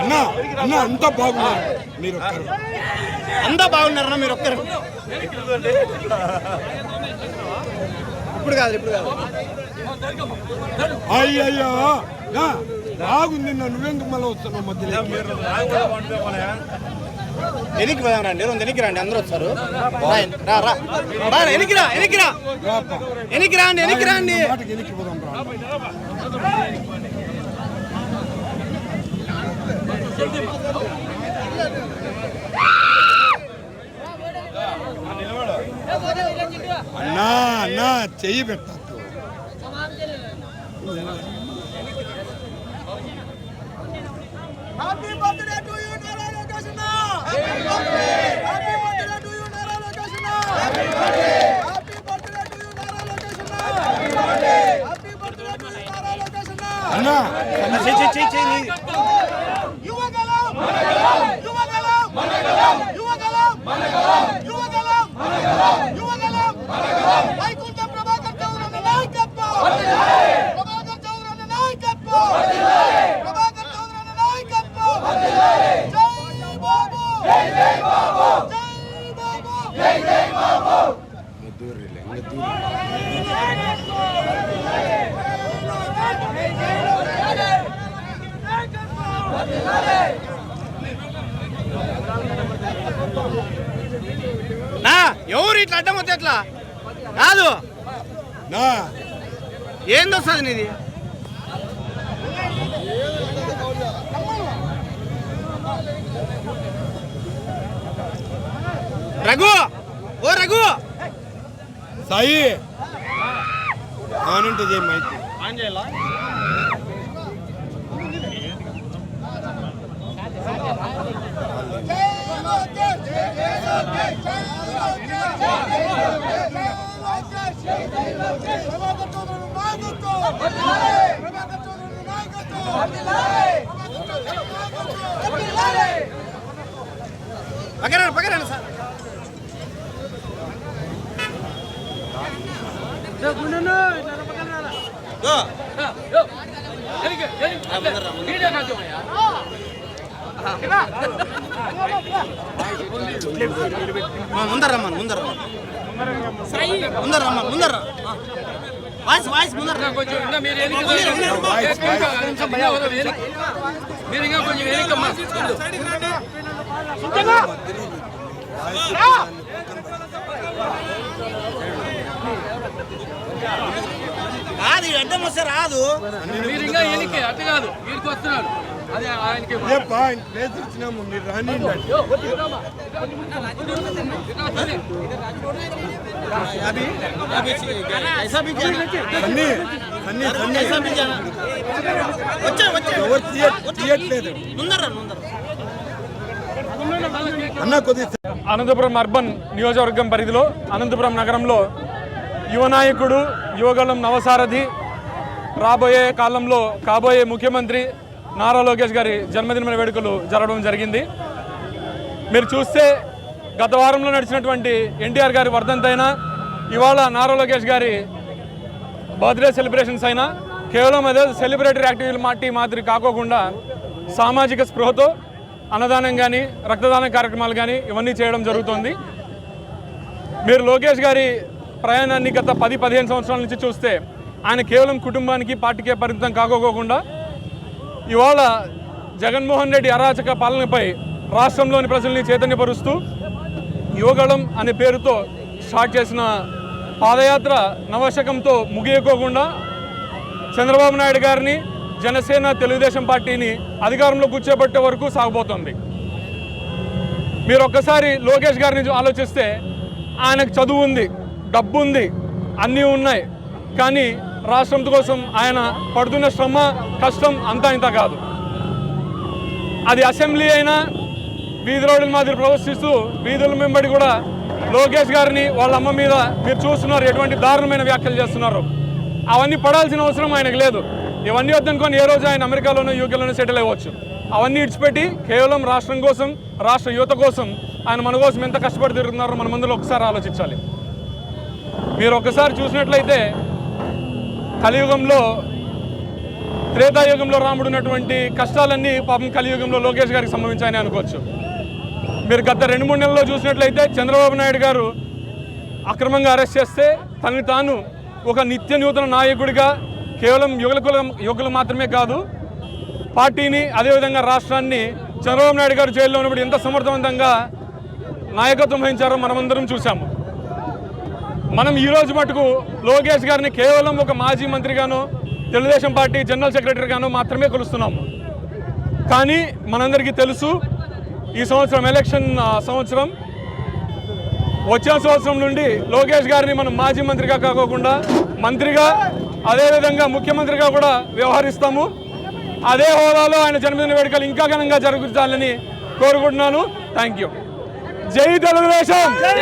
అన్న అన్న అంత బాగున్నారు. మీరు ఒక్కరు. అంతా బాగున్నారన్న మీరు ఒక్కరు. ఇప్పుడు కాదు ఇప్పుడు కాదు. అయ్యయ్యో బాగుంది నువ్వెందుకు మళ్ళీ వస్తున్నావు మధ్యలో ఎనికి పోదాం రండి రెండు ఎనికి రండి అందరూ వచ్చారు రా రా రా. ఎనికి రా ఎనికి రా ఎనికి రాండి ఎనికి రాండి. అన్నా అన్నా చెయ్యి పెట్టా. Lokeshna! అన్నా చెయ్యి చెయ్యి చెయ్యి ఎవరు ఇట్లా అడ్డం వస్తే ఎట్లా? కాదు. నా. ఏంది వస్తుంది నీది? రఘు ఓ రఘు. సాయి. ఆనంటే చేయి మైక్ పక్కన పక్కన సార్ గో. ముందర. రమ్మను ముందర. ముందర రమ్మను ముందర. వాయిస్ వాయిస్ ముందర. కొంచెం మీరు ఇంకా వెనకమ్మా ఈ అడ్డం వస్తే రాదు. మీరు ఇంకా వెనక్కి అట్ట కాదు. వీరికి వస్తున్నారు మీరు రాని అనంతపురం అర్బన్ నియోజకవర్గం పరిధిలో అనంతపురం నగరంలో యువ నాయకుడు యువగళం నవసారథి రాబోయే కాలంలో కాబోయే ముఖ్యమంత్రి నారా లోకేష్ గారి జన్మదిన వేడుకలు జరగడం జరిగింది. మీరు చూస్తే గత వారంలో నడిచినటువంటి ఎన్టీఆర్ గారి వర్ధంతైనా ఇవాళ నారా లోకేష్ గారి బర్త్డే సెలబ్రేషన్స్ అయినా కేవలం అదే సెలబ్రేటరీ యాక్టివిటీ మాటి మాదిరి కాకోకుండా సామాజిక స్పృహతో అన్నదానం కానీ రక్తదాన కార్యక్రమాలు కానీ ఇవన్నీ చేయడం జరుగుతోంది. మీరు లోకేష్ గారి ప్రయాణాన్ని గత పది పదిహేను సంవత్సరాల నుంచి చూస్తే ఆయన కేవలం కుటుంబానికి పార్టీకే పరిమితం కాకోకుండా ఇవాళ జగన్మోహన్ రెడ్డి అరాచక పాలనపై రాష్ట్రంలోని ప్రజల్ని చైతన్యపరుస్తూ యువగళం అనే పేరుతో స్టార్ట్ చేసిన పాదయాత్ర నవశకంతో ముగియకోకుండా చంద్రబాబు నాయుడు గారిని జనసేన తెలుగుదేశం పార్టీని అధికారంలో కూర్చోబెట్టే వరకు సాగబోతోంది. మీరు ఒక్కసారి లోకేష్ గారిని ఆలోచిస్తే ఆయనకు చదువు ఉంది డబ్బు ఉంది అన్నీ ఉన్నాయి. కానీ రాష్ట్రం కోసం ఆయన పడుతున్న శ్రమ కష్టం అంతా ఇంత కాదు. అది అసెంబ్లీ అయినా వీధి రోడ్ల మాదిరి ప్రవర్తిస్తూ వీధుల వెంబడి కూడా లోకేష్ గారిని వాళ్ళ అమ్మ మీద మీరు చూస్తున్నారు ఎటువంటి దారుణమైన వ్యాఖ్యలు చేస్తున్నారు. అవన్నీ పడాల్సిన అవసరం ఆయనకు లేదు. ఇవన్నీ వద్దనుకొని ఏ రోజు ఆయన అమెరికాలోనూ యూకేలోనూ సెటిల్ అవ్వచ్చు. అవన్నీ ఇడిచిపెట్టి కేవలం రాష్ట్రం కోసం రాష్ట్ర యువత కోసం ఆయన మన కోసం ఎంత కష్టపడి తిరుగుతున్నారో మన మందులో ఒకసారి ఆలోచించాలి. మీరు ఒకసారి చూసినట్లయితే కలియుగంలో త్రేతాయుగంలో రాముడు ఉన్నటువంటి కష్టాలన్నీ పాపం కలియుగంలో లోకేష్ గారికి సంభవించాయని అనుకోవచ్చు. మీరు గత రెండు మూడు నెలల్లో చూసినట్లయితే చంద్రబాబు నాయుడు గారు అక్రమంగా అరెస్ట్ చేస్తే తనని తాను ఒక నిత్య నూతన నాయకుడిగా కేవలం యువకుల యువకులు మాత్రమే కాదు పార్టీని అదేవిధంగా రాష్ట్రాన్ని చంద్రబాబు నాయుడు గారు జైల్లో ఉన్నప్పుడు ఎంత సమర్థవంతంగా నాయకత్వం వహించారో మనమందరం చూసాము మనం ఈరోజు మటుకు లోకేష్ గారిని కేవలం ఒక మాజీ మంత్రిగానో తెలుగుదేశం పార్టీ జనరల్ సెక్రటరీగానో మాత్రమే కొలుస్తున్నాము కానీ మనందరికీ తెలుసు ఈ సంవత్సరం ఎలక్షన్ సంవత్సరం వచ్చే సంవత్సరం నుండి లోకేష్ గారిని మనం మాజీ మంత్రిగా కాకోకుండా మంత్రిగా అదేవిధంగా ముఖ్యమంత్రిగా కూడా వ్యవహరిస్తాము. అదే హోదాలో ఆయన జన్మదిన వేడుకలు ఇంకా ఘనంగా జరుగుతాలని కోరుకుంటున్నాను. థ్యాంక్ యూ జై తెలుగుదేశం! జై